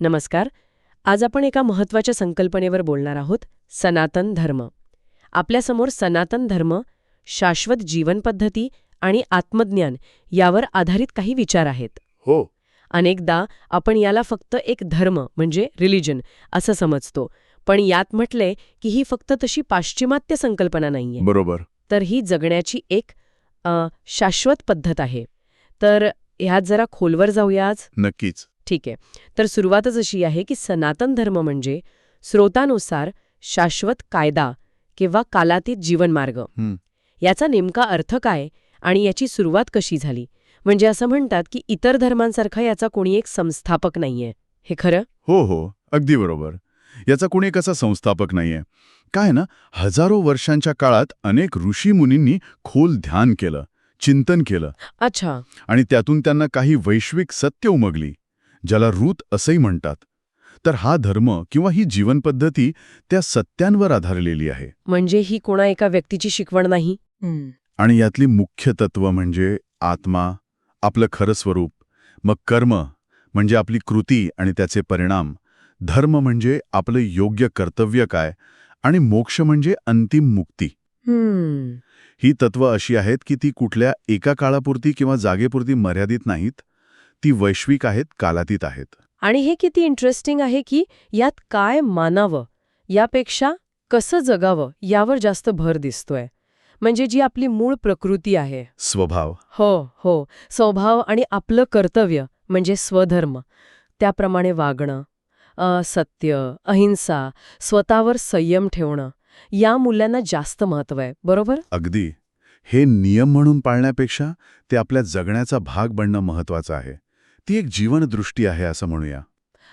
नमस्कार. आज आपण एका महत्त्वाच्या संकल्पनेवर बोलणार आहोत सनातन धर्म. आपल्यासमोर सनातन धर्म शाश्वत जीवन पद्धती आणि आत्मज्ञान यावर आधारित काही विचार आहेत. हो. अनेकदा आपण याला फक्त एक धर्म म्हणजे रिलिजन असं समजतो पण यात म्हटलंय की ही फक्त तशी पाश्चिमात्य संकल्पना नाहीये. बरोबर. तर ही जगण्याची एक अ, शाश्वत पद्धत आहे. तर ह्यात जरा खोलवर जाऊया आज. नक्कीच. ठीक आहे. तर सुरुवातच अशी आहे की सनातन धर्म म्हणजे स्रोतानुसार शाश्वत कायदा किंवा कालातीत जीवनमार्ग. याचा नेमका अर्थ काय आणि याची सुरुवात कशी झाली? म्हणजे असं म्हणतात की इतर धर्मांसारखा याचा कोणी एक संस्थापक नाहीये. हे खरं? हो हो. अगदी बरोबर. याचा कोणी कसा संस्थापक नाहीये. काय ना हजारो वर्षांच्या काळात अनेक ऋषी मुनींनी खोल ध्यान केलं चिंतन केलं. अच्छा. आणि त्यातून त्यांना काही वैश्विक सत्य उमगली. ज्याला रूत असंही म्हणतात. तर हा धर्म किंवा ही जीवनपद्धती त्या सत्यांवर आधारलेली आहे. म्हणजे ही कोणा एका व्यक्तीची शिकवण नाही? आणि यातली मुख्य तत्व म्हणजे आत्मा आपलं खरं स्वरूप मग कर्म म्हणजे आपली कृती आणि त्याचे परिणाम धर्म म्हणजे आपलं योग्य कर्तव्य काय आणि मोक्ष म्हणजे अंतिम मुक्ती. ही तत्व अशी आहेत की ती कुठल्या एका काळापुरती किंवा जागेपुरती मर्यादित नाहीत ती वैश्विक आहेत कालातीत आहेत. आणि हे किती इंटरेस्टिंग आहे की यात काय मानावं यापेक्षा कसं जगावं यावर जास्त भर दिसतोय. म्हणजे जी आपली मूळ प्रकृती आहे. स्वभाव. हो हो. स्वभाव आणि आपलं कर्तव्य म्हणजे स्वधर्म. त्याप्रमाणे वागणं सत्य अहिंसा स्वतःवर संयम ठेवणं या मूल्यांना जास्त महत्त्व आहे. बरोबर? अगदी. हे नियम म्हणून पाळण्यापेक्षा ते आपल्या जगण्याचा भाग बनणं महत्वाचं आहे. ती एक जीवनदृष्टी आहे असं म्हणूया.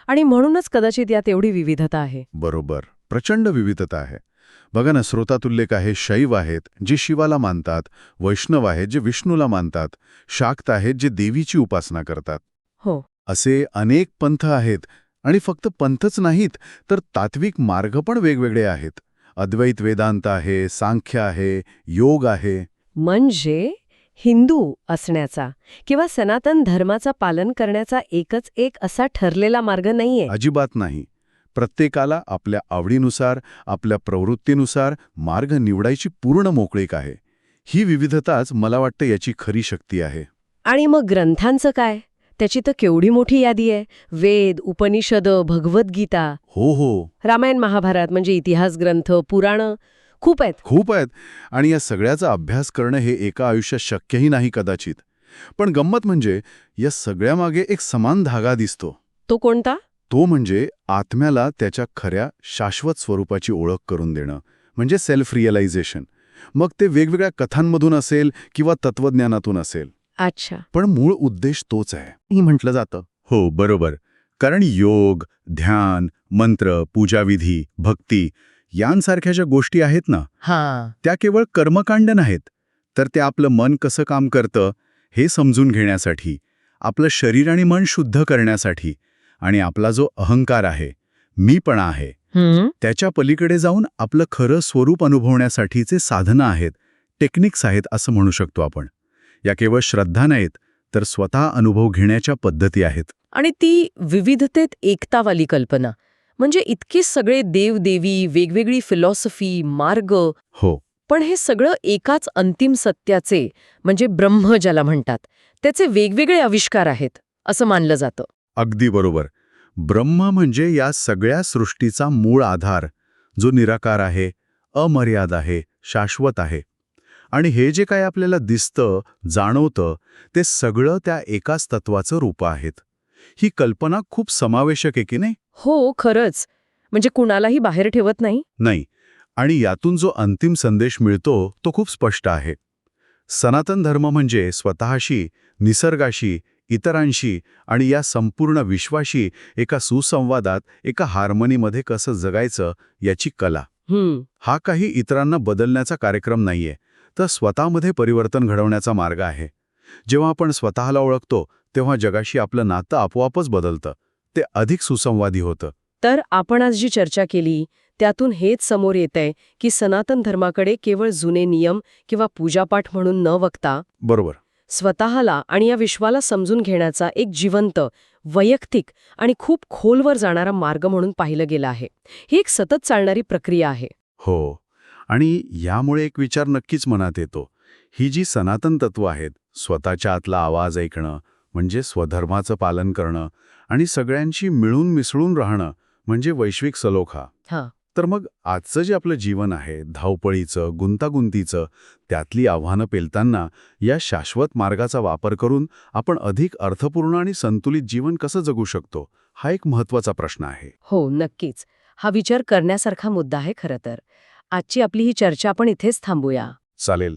आणि म्हणूनच कदाचित यात एवढी विविधता आहे. बरोबर. प्रचंड विविधता आहे. बघा ना श्रोतातुल्यक आहे शैव आहेत जे शिवाला मानतात वैष्णव आहेत जे विष्णूला मानतात शाक्त आहेत जे देवीची उपासना करतात. हो. असे अनेक पंथ आहेत आणि फक्त पंथच नाहीत तर तात्विक मार्ग पण वेगवेगळे आहेत. अद्वैत वेदांत आहे सांख्य आहे योग आहे. म्हणजे? हिंदू असण्याचा किंवा सनातन धर्माचा पालन करण्याचा एकच एक असा ठरलेला मार्ग नाहीये. अजिबात नाही. प्रत्येकाला आपल्या आवडीनुसार आपल्या प्रवृत्तीनुसार मार्ग निवडायची पूर्ण मोकळीक आहे. ही विविधताच मला वाटतं याची खरी शक्ती आहे. आणि मग ग्रंथांचं काय? त्याची तर केवढी मोठी यादी आहे. वेद उपनिषद भगवद्गीता. हो हो. रामायण महाभारत म्हणजे इतिहास ग्रंथ पुराणं. खूप आहेत. खूप आहेत. आणि या सगळ्याचा अभ्यास करणं हे एका आयुष्यात शक्यही नाही कदाचित. पण गंमत म्हणजे या सगळ्यामागे एक समान धागा दिसतो. तो कोणता? तो म्हणजे आत्म्याला त्याच्या खऱ्या शाश्वत स्वरूपाची ओळख करून देणं. म्हणजे सेल्फ रिअलायझेशन मग ते वेगवेगळ्या कथांमधून असेल किंवा तत्वज्ञानातून असेल. अच्छा. पण मूळ उद्देश तोच आहे. ही म्हटलं जातं. हो बरोबर. कारण योग ध्यान मंत्र पूजाविधी भक्ती यांसारख्या ज्या गोष्टी आहेत ना त्या केवळ कर्मकांड नाहीत तर ते आपलं मन कसं काम करतं हे समजून घेण्यासाठी आपलं शरीर आणि मन शुद्ध करण्यासाठी आणि आपला जो अहंकार आहे मीपणा आहे त्याच्या पलीकडे जाऊन आपलं खरं स्वरूप अनुभवण्यासाठीचे साधनं आहेत टेक्निक्स आहेत असं म्हणू शकतो आपण. या केवळ श्रद्धा नाहीत तर स्वतः अनुभव घेण्याच्या पद्धती आहेत. आणि ती विविधतेत एकतावाली कल्पना. म्हणजे इतके सगळे देवदेवी वेगवेगळी फिलॉसॉफी मार्ग. हो. पण हे सगळं एकाच अंतिम सत्याचे म्हणजे ब्रह्म ज्याला म्हणतात त्याचे वेगवेगळे आविष्कार आहेत असं मानलं जातं. अगदी बरोबर. ब्रह्म म्हणजे या सगळ्या सृष्टीचा मूळ आधार जो निराकार आहे अमर्याद आहे शाश्वत आहे. आणि हे जे काय आपल्याला दिसतं जाणवतं ते सगळं त्या एकाच तत्वाचं रूप आहेत. ही कल्पना खूप समावेशक आहे की नाही? हो खरंच. म्हणजे कुणालाही बाहेर ठेवत नाही? नाही. आणि यातून जो अंतिम संदेश मिळतो तो खूप स्पष्ट आहे. सनातन धर्म म्हणजे स्वतःशी निसर्गाशी इतरांशी आणि या संपूर्ण विश्वाशी एका सुसंवादात एका हार्मनीमध्ये कसं जगायचं याची कला. हा काही इतरांना बदलण्याचा कार्यक्रम नाहीये तर स्वतःमध्ये परिवर्तन घडवण्याचा मार्ग आहे. जेव्हा आपण स्वतःला ओळखतो तेव्हा जगाशी आपलं नातं आपोआपच बदलतं. ते अधिक सुसंवादी होतं. तर आपण आज जी चर्चा केली त्यातून हेच समोर येतंय की सनातन धर्माकडे केवळ जुने नियम किंवा पूजापाठ म्हणून न बघता बरोबर. स्वतःला आणि या विश्वाला समजून घेण्याचा एक जिवंत वैयक्तिक आणि खूप खोलवर जाणारा मार्ग म्हणून पाहिलं गेलं आहे. ही एक सतत चालणारी प्रक्रिया आहे. हो. आणि यामुळे एक विचार नक्कीच मनात येतो. ही जी सनातन तत्व आहेत स्वतःच्या आतला आवाज ऐकणं म्हणजे स्वधर्माचं पालन करणं आणि सगळ्यांशी मिळून मिसळून राहणं म्हणजे वैश्विक सलोखा. हां. तर मग आजचं जे आपलं जीवन आहे धावपळीचं गुंतागुंतीचं त्यातली आव्हानं पेलताना या शाश्वत मार्गाचा वापर करून आपण अधिक अर्थपूर्ण आणि संतुलित जीवन कसं जगू शकतो हा एक महत्त्वाचा प्रश्न आहे. हो नक्कीच. हा विचार करण्यासारखा मुद्दा आहे खरं तर. आजची आपली ही चर्चा आपण इथेच थांबूया. चालेल.